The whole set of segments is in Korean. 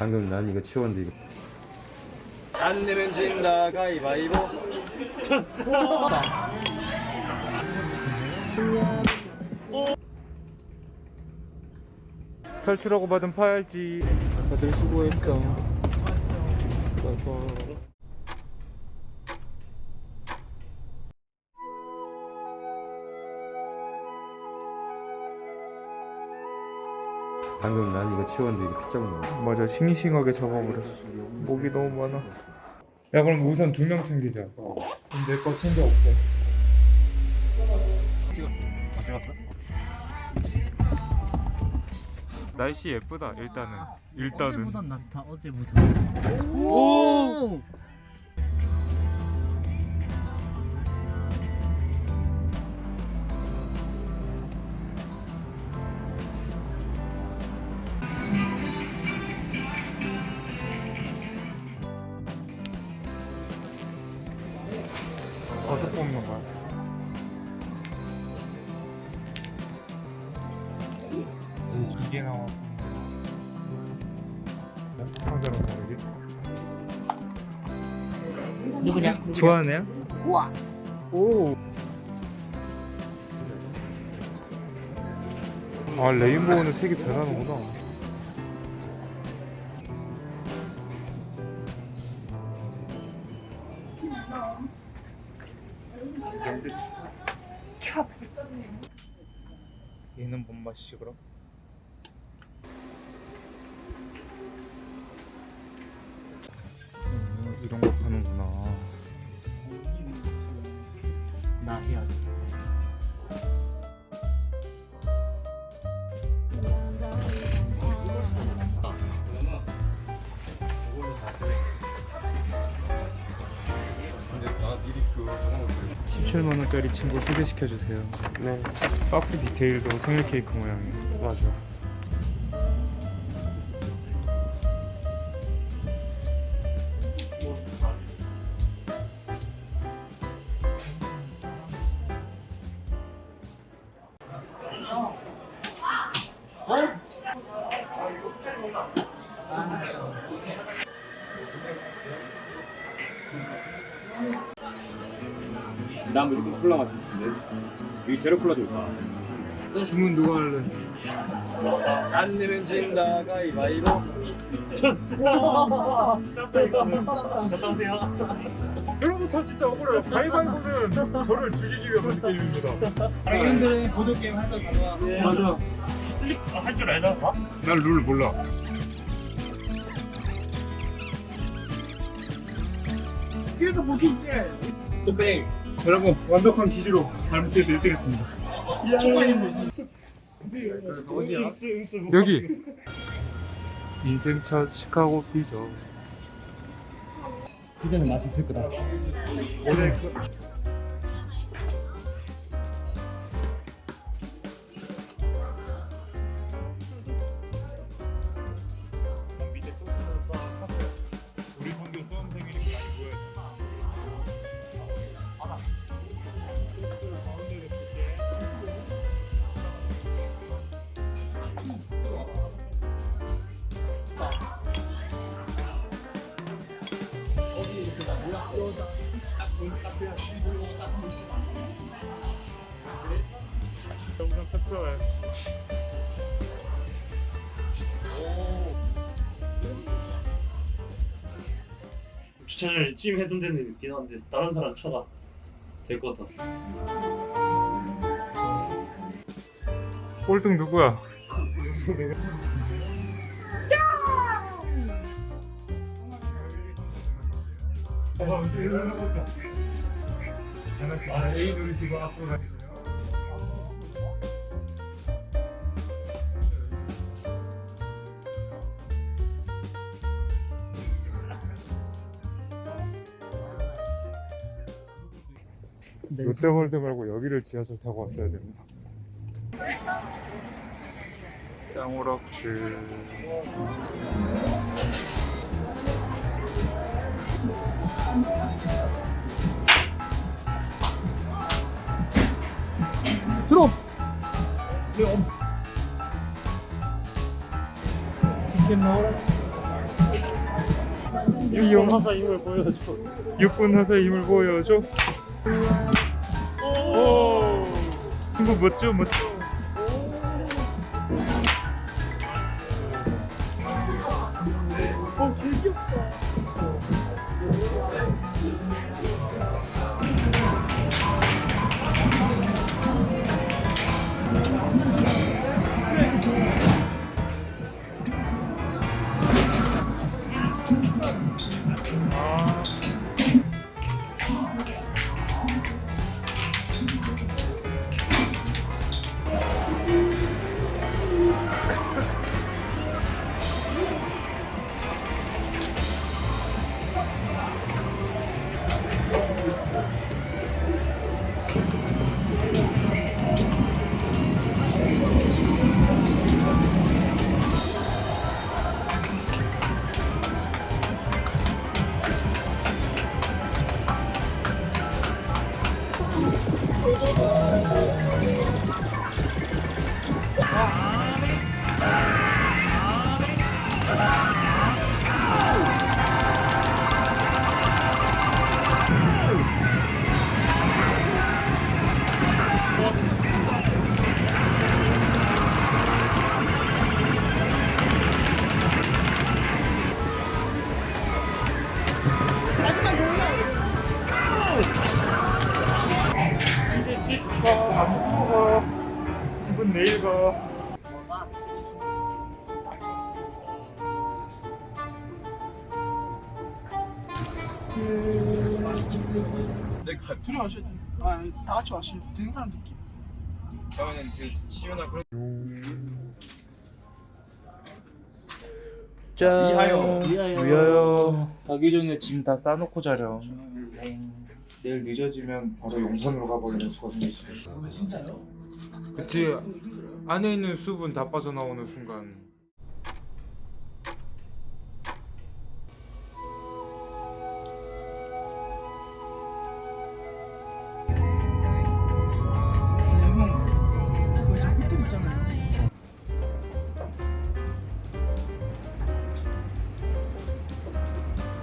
방금 난 이거 치웠는데 이거. 안 내면 진다 가위바위보. 탈출하고 받은 파열지. 다들 수고했어. 수고했어 방금 난 이거 치웠는데 이거 피자국 나와 맞아 싱싱하게 잡아버렸어. 목이 너무 많아. 야 그럼 우선 두 명 챙기자. 내거 챙겨 올게. 날씨 예쁘다 일단은. 일단은. 어제보단 낫다 어제보다. 오! 누구냐? 좋아하네요? 우와 오. 아 레인보우는 색이 변하는구나. 찹. 얘는 뭔 맛이지 그럼? 음, 이런 거 파는구나. 나 해야 돼 17만 원짜리 친구 소개시켜 주세요. 네. 박스 디테일도 생일 케이크 모양이에요. 맞아. 다음에 무슨 콜라 마시는데 여기 제로 콜라도 있다 주문 누가 할래? 안 내면 진다 가위바위보 여러분 저 진짜 억울해요. 가위바위보는 저를 죽이기 위한 게임입니다. 당신들은 보드게임 한다 가져와 맞아. 할줄 알잖아 난 룰 몰라. 그래서 뭐게 있게 또 뺑 여러분 완벽한 기지로 발목해서 1등했습니다. 여기 인생 첫 시카고 피죠. 이제는 맛 있을 거다 오늘 그 편집해. 주차장에 찜 해둔 데는 있긴 한데 다른 사람 차가 될것 같아서 꼴등 누구야? 하나씩 아, A 누르시고 앞으로 가시고 요. 롯데월드 말고 여기를 지하철 타고 왔어야 됩니다. 짱오락실 들어 치킨 나오라 이용 하사 힘을 보여줘. 6분 하서 힘을 보여줘. 오, 친구 멋져 멋져. 이제 가. 집은 내일 가. 둘이 마셔도 돼. 아, 다 같이 마시면 되는 사람들끼리. 그러면 그 시원한 그런. 짠. 위하여. 위하여. 가기 전에 짐 다 싸놓고 자렴. 내일 늦어지면 바로 용산으로 가버리는 수가 생길 수 있어. 진짜요? 그치. 안에 있는 수분 다 빠져나오는 순간.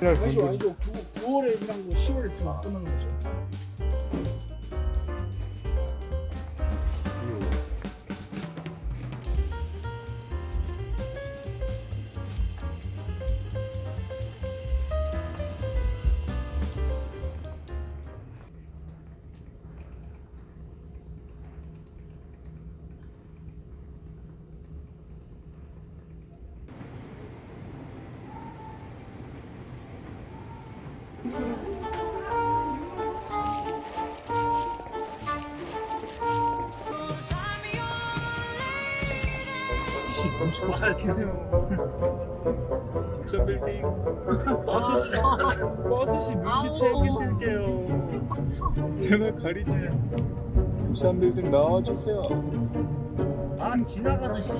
있잖아요. 아니죠, 아니죠. 9, 9월에 일한 거 10월에 들어 끝나는 거죠. 잘 드세요. 집사 빌딩. 버스 씨, 버스 씨 눈치채게 쓸게요. 제발 가리지. 집사 빌딩 나와주세요. 아, 지나가듯이.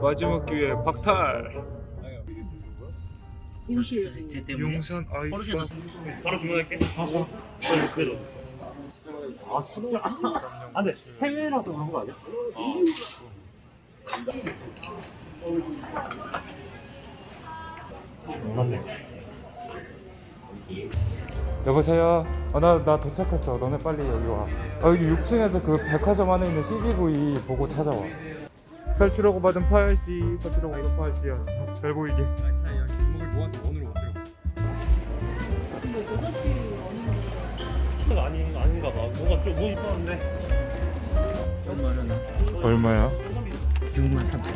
마지막 기회 박탈. 쟤 용산 포르쉐 아이콘. 바로 주문할게. 아, 뭐? 그래도. 아 진짜? 아 근데 해외라서 그런 거 아니야? 몰랐네. 여보세요. 어, 나, 나 도착했어. 너네 빨리 여기 와. 아, 여기 6층에서 그 백화점 안에 있는 CGV 보고 찾아와. 탈출하고 받은 팔찌, 탈출하고 받은 팔찌야. 잘 보이게. 주먹을 모아서 원으로 만들어. 키가 아닌 아닌가 봐. 뭐가 좀뭐 있었는데. 얼마야? 6만 3천.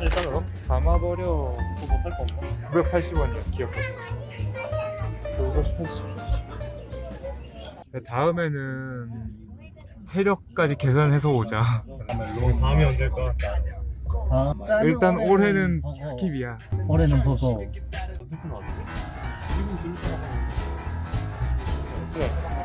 일단으로 담아버려. 뭐살거 없나? 980원이야. 기억했어. 980. 다음에는 체력까지 계산해서 오자. 다음이 언제일까? 아, 일단 올해는 스킵이야. 올해는 보고. 그래.